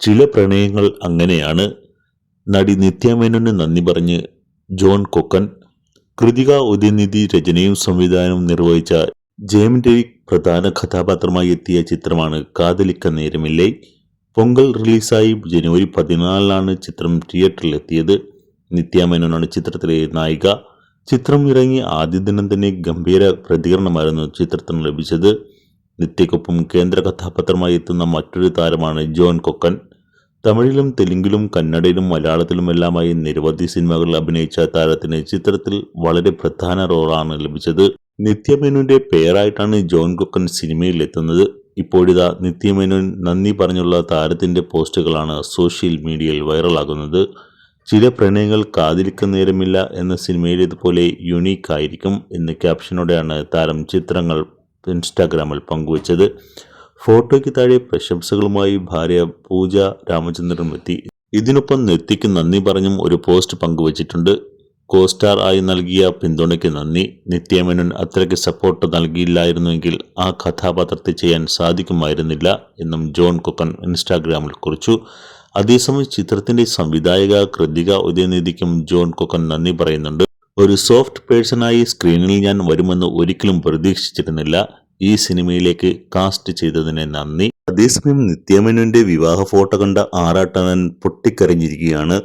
ചില പ്രണയങ്ങൾ അങ്ങനെയാണ്. നടി നിത്യമേനോന് നന്ദി പറഞ്ഞ് ജോൺ കൊക്കൻ കൃതിക ഉദയനിധി രചനയും സംവിധാനവും നിർവഹിച്ച ജയം രവി പ്രധാന കഥാപാത്രമായി എത്തിയ ചിത്രമാണ് കാതലിക്ക നേരമില്ലേ. പൊങ്കൽ റിലീസായി ജനുവരി പതിനാലിനാണ് ചിത്രം തിയേറ്ററിലെത്തിയത്. നിത്യാമേനോനാണ് ചിത്രത്തിലെ നായിക. ചിത്രം ഇറങ്ങി ആദ്യ ദിനം തന്നെ ഗംഭീര പ്രതികരണമായിരുന്നു ചിത്രത്തിന് ലഭിച്ചത്. നിത്യക്കൊപ്പം കേന്ദ്ര കഥാപാത്രമായി എത്തുന്ന മറ്റൊരു താരമാണ് ജോൺ കൊക്കൻ. തമിഴിലും തെലുങ്കിലും കന്നഡയിലും മലയാളത്തിലുമെല്ലാമായി നിരവധി സിനിമകളിൽ അഭിനയിച്ച താരത്തിന് ചിത്രത്തിൽ വളരെ പ്രധാന റോളാണ് ലഭിച്ചത്. നിത്യമേനോന്റെ പേരായിട്ടാണ് ജോൺ കൊക്കൻ സിനിമയിൽ എത്തുന്നത്. ഇപ്പോഴിതാ നിത്യമേനോൻ നന്ദി പറഞ്ഞുള്ള താരത്തിന്റെ പോസ്റ്റുകളാണ് സോഷ്യൽ മീഡിയയിൽ വൈറലാകുന്നത്. ചില പ്രണയങ്ങൾ കാതിരിക്കുന്ന നേരമില്ല എന്ന സിനിമയിലേതുപോലെ യുണീക്ക് ആയിരിക്കും എന്ന ക്യാപ്ഷനോടെയാണ് താരം ചിത്രങ്ങൾ ഇൻസ്റ്റാഗ്രാമിൽ പങ്കുവച്ചത്. ഫോട്ടോയ്ക്ക് താഴെ പ്രശംസകളുമായി ഭാര്യ പൂജ രാമചന്ദ്രനും എത്തി. ഇതിനൊപ്പം നെത്തിക്ക് നന്ദി പറഞ്ഞും ഒരു പോസ്റ്റ് പങ്കുവച്ചിട്ടുണ്ട്. കോസ്റ്റാർ ആയി നൽകിയ പിന്തുണയ്ക്ക് നന്ദി. നിത്യമേനോൻ അത്രയ്ക്ക് സപ്പോർട്ട് നൽകിയില്ലായിരുന്നുവെങ്കിൽ ആ കഥാപാത്രത്തെ ചെയ്യാൻ സാധിക്കുമായിരുന്നില്ല എന്നും ജോൺ കൊക്കൻ ഇൻസ്റ്റാഗ്രാമിൽ കുറിച്ചു. അതേസമയം ചിത്രത്തിന്റെ സംവിധായക കൃതിക ഉദയനിധിക്കും ജോൺ കൊക്കൻ നന്ദി പറയുന്നുണ്ട്. ഒരു സോഫ്റ്റ് പേഴ്സണായി സ്ക്രീനിൽ ഞാൻ വരുമെന്ന് ഒരിക്കലും പ്രതീക്ഷിച്ചിരുന്നില്ല. ഈ സിനിമയിലേക്ക് കാസ്റ്റ് ചെയ്തതിന് നന്ദി. അതേസമയം നിത്യമേനോന്റെ വിവാഹ ഫോട്ടോ കണ്ട ആറാട്ടവൻ പൊട്ടിക്കരഞ്ഞിരിക്കുകയാണ്.